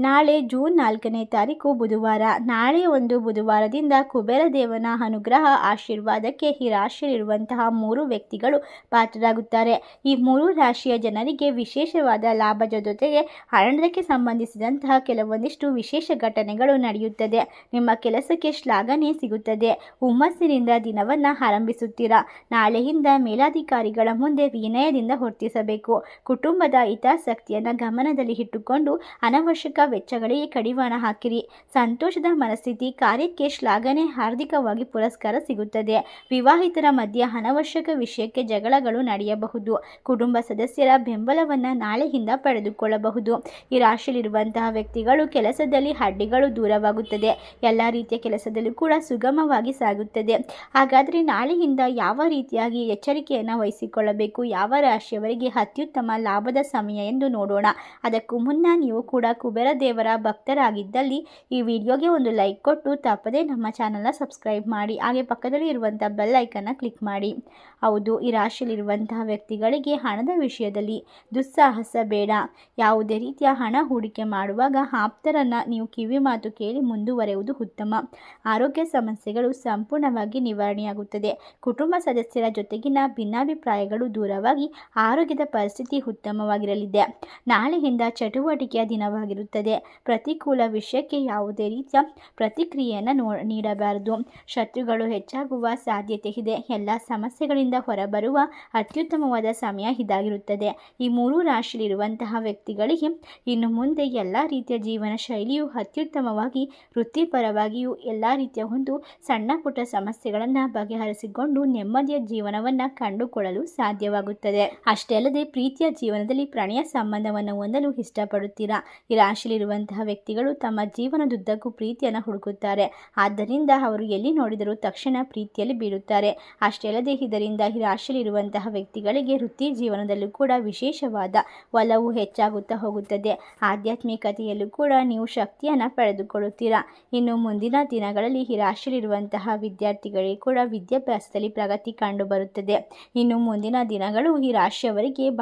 ನಾಳೆ ಜೂನ್ ನಾಲ್ಕನೇ ತಾರೀಕು ಬುಧವಾರ. ನಾಳೆ ಒಂದು ಬುಧವಾರದಿಂದ ಕುಬೇರ ದೇವನ ಅನುಗ್ರಹ ಆಶೀರ್ವಾದಕ್ಕೆ ಈ ರಾಶಿಯಲ್ಲಿರುವಂತಹ ಮೂರು ವ್ಯಕ್ತಿಗಳು ಪಾತ್ರರಾಗುತ್ತಾರೆ. ಈ ಮೂರು ರಾಶಿಯ ಜನರಿಗೆ ವಿಶೇಷವಾದ ಲಾಭದ ಜೊತೆಗೆ ಹಣಕ್ಕೆ ಸಂಬಂಧಿಸಿದಂತಹ ಕೆಲವೊಂದಿಷ್ಟು ವಿಶೇಷ ಘಟನೆಗಳು ನಡೆಯುತ್ತದೆ. ನಿಮ್ಮ ಕೆಲಸಕ್ಕೆ ಶ್ಲಾಘನೆ ಸಿಗುತ್ತದೆ. ಹುಮ್ಮಸ್ಸಿನಿಂದ ದಿನವನ್ನು ಆರಂಭಿಸುತ್ತೀರಾ? ನಾಳೆಯಿಂದ ಮೇಲಾಧಿಕಾರಿಗಳ ಮುಂದೆ ವಿನಯದಿಂದ ಹೊರ್ತಿಸಬೇಕು ಕುಟುಂಬದ ಹಿತಾಸಕ್ತಿಯನ್ನು ಗಮನದಲ್ಲಿ ಇಟ್ಟುಕೊಂಡು ಅನವಶ್ಯಕ ವೆಚ್ಚಗಳಿಗೆ ಕಡಿವಾಣ ಹಾಕಿರಿ. ಸಂತೋಷದ ಮನಸ್ಥಿತಿ ಕಾರ್ಯಕ್ಕೆ ಶ್ಲಾಘನೆ ಹಾರ್ದಿಕವಾಗಿ ಪುರಸ್ಕಾರ ಸಿಗುತ್ತದೆ. ವಿವಾಹಿತರ ಮಧ್ಯೆ ಅನವಶ್ಯಕ ವಿಷಯಕ್ಕೆ ಜಗಳಗಳು ನಡೆಯಬಹುದು. ಕುಟುಂಬ ಸದಸ್ಯರ ಬೆಂಬಲವನ್ನು ನಾಳೆಯಿಂದ ಪಡೆದುಕೊಳ್ಳಬಹುದು. ಈ ರಾಶಿಯಲ್ಲಿರುವಂತಹ ವ್ಯಕ್ತಿಗಳು ಕೆಲಸದಲ್ಲಿ ಅಡ್ಡಿಗಳು ದೂರವಾಗುತ್ತದೆ. ಎಲ್ಲ ರೀತಿಯ ಕೆಲಸದಲ್ಲೂ ಕೂಡ ಸುಗಮವಾಗಿ ಸಾಗುತ್ತದೆ. ಹಾಗಾದರೆ ನಾಳೆಯಿಂದ ಯಾವ ರೀತಿಯಾಗಿ ಎಚ್ಚರಿಕೆಯನ್ನು ವಹಿಸಿಕೊಳ್ಳಬೇಕು? ಯಾವ ರಾಶಿಯವರಿಗೆ ಅತ್ಯುತ್ತಮ ಲಾಭದ ಸಮಯ ಎಂದು ನೋಡೋಣ. ಅದಕ್ಕೂ ಮುನ್ನ ನೀವು ಕೂಡ ಕುಬೇರ ದೇವರ ಭಕ್ತರಾಗಿದ್ದಲ್ಲಿ ಈ ವಿಡಿಯೋಗೆ ಒಂದು ಲೈಕ್ ಕೊಟ್ಟು ತಪ್ಪದೇ ನಮ್ಮ ಚಾನಲ್ನ ಸಬ್ಸ್ಕ್ರೈಬ್ ಮಾಡಿ, ಹಾಗೆ ಪಕ್ಕದಲ್ಲಿ ಇರುವಂಥ ಬೆಲ್ ಐಕನ್ನ ಕ್ಲಿಕ್ ಮಾಡಿ. ಹೌದು, ಈ ರಾಶಿಯಲ್ಲಿರುವಂತಹ ವ್ಯಕ್ತಿಗಳಿಗೆ ಹಣದ ವಿಷಯದಲ್ಲಿ ದುಸ್ಸಾಹಸ ಬೇಡ. ಯಾವುದೇ ರೀತಿಯ ಹಣ ಹೂಡಿಕೆ ಮಾಡುವಾಗ ಆಪ್ತರನ್ನು ನೀವು ಕಿವಿ ಮಾತು ಕೇಳಿ ಮುಂದುವರೆಯುವುದು ಉತ್ತಮ. ಆರೋಗ್ಯ ಸಮಸ್ಯೆಗಳು ಸಂಪೂರ್ಣವಾಗಿ ನಿವಾರಣೆಯಾಗುತ್ತದೆ. ಕುಟುಂಬ ಸದಸ್ಯರ ಜೊತೆಗಿನ ಭಿನ್ನಾಭಿಪ್ರಾಯಗಳು ದೂರವಾಗಿ ಆರೋಗ್ಯದ ಪರಿಸ್ಥಿತಿ ಉತ್ತಮವಾಗಿರಲಿದೆ. ನಾಳೆಯಿಂದ ಚಟುವಟಿಕೆಯ ದಿನವಾಗಿರುತ್ತದೆ. ಪ್ರತಿಕೂಲ ವಿಷಯಕ್ಕೆ ಯಾವುದೇ ರೀತಿಯ ಪ್ರತಿಕ್ರಿಯೆಯನ್ನು ನೋ, ನೀಡಬಾರದು. ಶತ್ರುಗಳು ಹೆಚ್ಚಾಗುವ ಸಾಧ್ಯತೆ ಇದೆ. ಎಲ್ಲ ಸಮಸ್ಯೆಗಳಿಂದ ಹೊರಬರುವ ಅತ್ಯುತ್ತಮವಾದ ಸಮಯ ಇದಾಗಿರುತ್ತದೆ. ಈ ಮೂರು ರಾಶಿಯಲ್ಲಿರುವಂತಹ ವ್ಯಕ್ತಿಗಳಿಗೆ ಇನ್ನು ಮುಂದೆ ಎಲ್ಲ ರೀತಿಯ ಜೀವನ ಶೈಲಿಯು ಅತ್ಯುತ್ತಮವಾಗಿ, ವೃತ್ತಿಪರವಾಗಿಯೂ ಎಲ್ಲ ರೀತಿಯ ಒಂದು ಸಣ್ಣ ಪುಟ್ಟ ಸಮಸ್ಯೆಗಳನ್ನು ಬಗೆಹರಿಸಿಕೊಂಡು ನೆಮ್ಮದಿಯ ಜೀವನವನ್ನು ಕಂಡುಕೊಳ್ಳಲು ಸಾಧ್ಯವಾಗುತ್ತದೆ. ಅಷ್ಟೇ ಅಲ್ಲದೆ ಪ್ರೀತಿಯ ಜೀವನದಲ್ಲಿ ಪ್ರಣಯ ಸಂಬಂಧವನ್ನು ಹೊಂದಲು ಇಷ್ಟಪಡುತ್ತೀರಾ? ಈ ರಾಶಿಯಲ್ಲಿರುವಂತಹ ವ್ಯಕ್ತಿಗಳು ತಮ್ಮ ಜೀವನದುದ್ದಕ್ಕೂ ಪ್ರೀತಿಯನ್ನು ಹುಡುಕುತ್ತಾರೆ. ಆದ್ದರಿಂದ ಅವರು ಎಲ್ಲಿ ನೋಡಿದರೂ ತಕ್ಷಣ ಪ್ರೀತಿಯಲ್ಲಿ ಬೀಳುತ್ತಾರೆ. ಅಷ್ಟೇ ಅಲ್ಲದೆ ಇದರಿಂದ ಈ ವ್ಯಕ್ತಿಗಳಿಗೆ ವೃತ್ತಿ ಜೀವನದಲ್ಲೂ ಕೂಡ ವಿಶೇಷವಾದ ಒಲವು ಹೆಚ್ಚಾಗುತ್ತಾ ಹೋಗುತ್ತದೆ. ಆಧ್ಯಾತ್ಮಿಕತೆಯಲ್ಲೂ ಕೂಡ ನೀವು ಶಕ್ತಿಯನ್ನು ಪಡೆದುಕೊಳ್ಳುತ್ತೀರಾ? ಇನ್ನು ಮುಂದಿನ ದಿನಗಳಲ್ಲಿ ಈ ವಿದ್ಯಾರ್ಥಿಗಳಿಗೆ ಕೂಡ ವಿದ್ಯಾಭ್ಯಾಸದಲ್ಲಿ ಪ್ರಗತಿ ಕಂಡುಬರುತ್ತದೆ. ಇನ್ನು ಮುಂದಿನ ದಿನಗಳು ಈ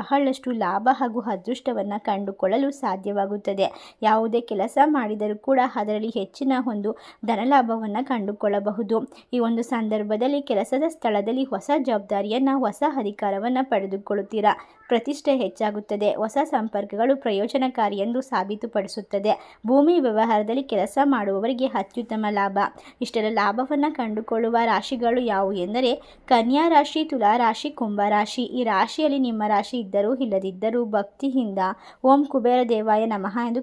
ಬಹಳಷ್ಟು ಲಾಭ ಹಾಗೂ ಅದೃಷ್ಟವನ್ನು ಕಂಡುಕೊಳ್ಳಲು ಸಾಧ್ಯವಾಗುತ್ತದೆ. ಯಾವುದೇ ಕೆಲಸ ಮಾಡಿದರೂ ಕೂಡ ಅದರಲ್ಲಿ ಹೆಚ್ಚಿನ ಒಂದು ಧನಲಾಭವನ್ನು ಕಂಡುಕೊಳ್ಳಬಹುದು. ಈ ಒಂದು ಸಂದರ್ಭದಲ್ಲಿ ಕೆಲಸದ ಸ್ಥಳದಲ್ಲಿ ಹೊಸ ಜವಾಬ್ದಾರಿಯನ್ನು, ಹೊಸ ಅಧಿಕಾರವನ್ನು ಪಡೆದುಕೊಳ್ಳುತ್ತೀರಾ? ಪ್ರತಿಷ್ಠೆ ಹೆಚ್ಚಾಗುತ್ತದೆ. ಹೊಸ ಸಂಪರ್ಕಗಳು ಪ್ರಯೋಜನಕಾರಿ ಎಂದು ಸಾಬೀತುಪಡಿಸುತ್ತದೆ. ಭೂಮಿ ವ್ಯವಹಾರದಲ್ಲಿ ಕೆಲಸ ಮಾಡುವವರಿಗೆ ಅತ್ಯುತ್ತಮ ಲಾಭ. ಇಷ್ಟೆಲ್ಲ ಲಾಭವನ್ನು ಕಂಡುಕೊಳ್ಳುವ ರಾಶಿಗಳು ಯಾವುವು ಎಂದರೆ, ಕನ್ಯಾ ರಾಶಿ, ತುಲಾ ರಾಶಿ, ಕುಂಭ ರಾಶಿ. ಈ ರಾಶಿಯಲ್ಲಿ ನಿಮ್ಮ ರಾಶಿ ಇದ್ದರೂ ಇಲ್ಲದಿದ್ದರೂ ಭಕ್ತಿಯಿಂದ ಓಂ ಕುಬೇರ ದೇವಾಯ ನಮಃ ಎಂದು